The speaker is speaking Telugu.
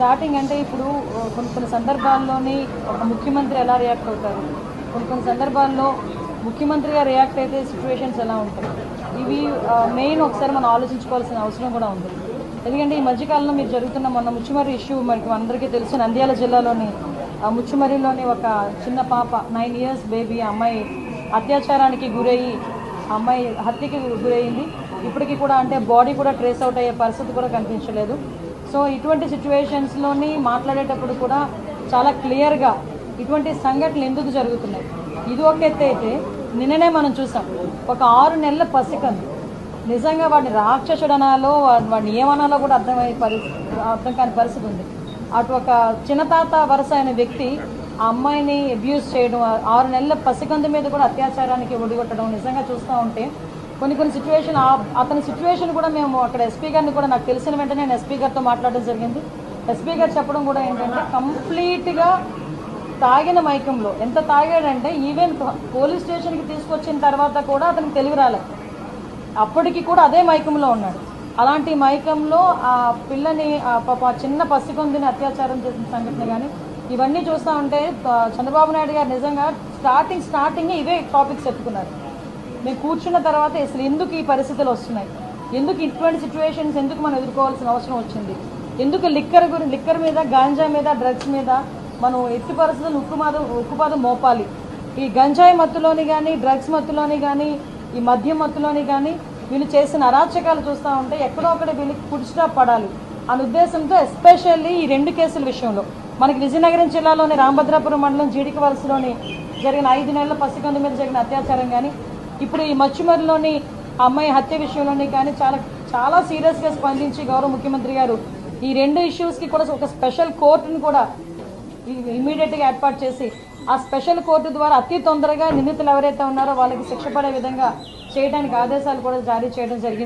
స్టార్టింగ్ అంటే ఇప్పుడు కొన్ని కొన్ని సందర్భాల్లోని ఒక ముఖ్యమంత్రి ఎలా రియాక్ట్ అవుతారు? కొన్ని కొన్ని సందర్భాల్లో ముఖ్యమంత్రిగా రియాక్ట్ అయితే సిచ్యువేషన్స్ ఎలా ఉంటాయి? ఇవి మెయిన్ ఒకసారి మనం ఆలోచించుకోవాల్సిన అవసరం కూడా ఉంది. ఎందుకంటే ఈ మధ్యకాలంలో మీరు జరుగుతున్న మొన్న ముచ్చుమర్రి ఇష్యూ మనకి అందరికీ తెలుసు. నంద్యాల జిల్లాలోని ఆ ముచ్చుమర్రిలోని ఒక చిన్న పాప నైన్ ఇయర్స్ బేబీ అమ్మాయి అత్యాచారానికి గురయ్యి అమ్మాయి హత్యకి గురయ్యింది ఇప్పటికీ కూడా అంటే బాడీ కూడా ట్రేస్ అవుట్ అయ్యే పరిస్థితి కూడా కనిపించలేదు. సో ఇటువంటి సిచ్యువేషన్స్లోని మాట్లాడేటప్పుడు కూడా చాలా క్లియర్గా ఇటువంటి సంఘటనలు ఎందుకు జరుగుతున్నాయి? ఇది ఒక ఎత్తు అయితే నిన్ననే మనం చూసాం. ఒక ఆరు నెలల పసికందు నిజంగా వాడిని రాక్షసుడనాలో వాడిని ఏమనాలో కూడా అర్థమయ్యే పరిస్థితి అర్థం కాని పరిస్థితి ఉంది. అటు ఒక చిన్నతాత వరుస అయిన వ్యక్తి ఆ అమ్మాయిని అబ్యూస్ చేయడం ఆరు నెలల పసికందు మీద కూడా అత్యాచారానికి ఒడిగొట్టడం నిజంగా చూస్తూ ఉంటే కొన్ని కొన్ని సిచ్యువేషన్ అతని సిచ్యువేషన్ కూడా మేము అక్కడ ఎస్పీ గారిని కూడా నాకు తెలిసిన వెంటనే నేను ఎస్పీ గారితో మాట్లాడడం జరిగింది. ఎస్పీ గారు చెప్పడం కూడా ఏంటంటే కంప్లీట్గా తాగిన మైకంలో ఎంత తాగాడంటే ఈవెన్ పోలీస్ స్టేషన్కి తీసుకొచ్చిన తర్వాత కూడా అతనికి తెలివి రాలేదు అప్పటికి కూడా అదే మైకంలో ఉన్నాడు. అలాంటి మైకంలో ఆ పిల్లని పాప చిన్న పసికొందిని అత్యాచారం చేసిన సంఘటన కానీ ఇవన్నీ చూస్తూ ఉంటే చంద్రబాబు నాయుడు గారు నిజంగా స్టార్టింగ్ స్టార్టింగ్ ఇవే టాపిక్స్ చెప్పుకున్నారు. మీరు కూర్చున్న తర్వాత అసలు ఎందుకు ఈ పరిస్థితులు వస్తున్నాయి? ఎందుకు ఇటువంటి సిచ్యువేషన్స్ ఎందుకు మనం ఎదుర్కోవాల్సిన అవసరం వచ్చింది? ఎందుకు లిక్కర్ గురి లిక్కర్ మీద గాంజా మీద డ్రగ్స్ మీద మనం ఎట్టి పరిస్థితులు ఉక్కుమాద ఉక్కుపాదం మోపాలి? ఈ గంజాయి మత్తులోని కానీ డ్రగ్స్ మత్తులోని కానీ ఈ మద్యం మత్తులోని కానీ వీళ్ళు చేసిన అరాచకాలు చూస్తూ ఉంటే ఎక్కడో ఒకటి వీళ్ళకి ఫుడ్ పడాలి అనే ఉద్దేశంతో ఎస్పెషల్లీ ఈ రెండు కేసుల విషయంలో. మనకి విజయనగరం జిల్లాలోని రామభద్రాపురం మండలం జీడికి వలసలోని జరిగిన ఐదు నెలల పసికందు మీద జరిగిన అత్యాచారం కానీ ఇప్పుడు ఈ మచ్చుమరిలోని అమ్మాయి హత్య విషయంలోని కానీ చాలా చాలా సీరియస్గా స్పందించి గౌరవ ముఖ్యమంత్రి గారు ఈ రెండు ఇష్యూస్కి కూడా ఒక స్పెషల్ కోర్టును కూడా ఇమీడియట్గా ఏర్పాటు చేసి ఆ స్పెషల్ కోర్టు ద్వారా అతి తొందరగా నిందితులు ఎవరైతే ఉన్నారో వాళ్ళకి శిక్ష పడే విధంగా చేయడానికి ఆదేశాలు కూడా జారీ చేయడం జరిగింది.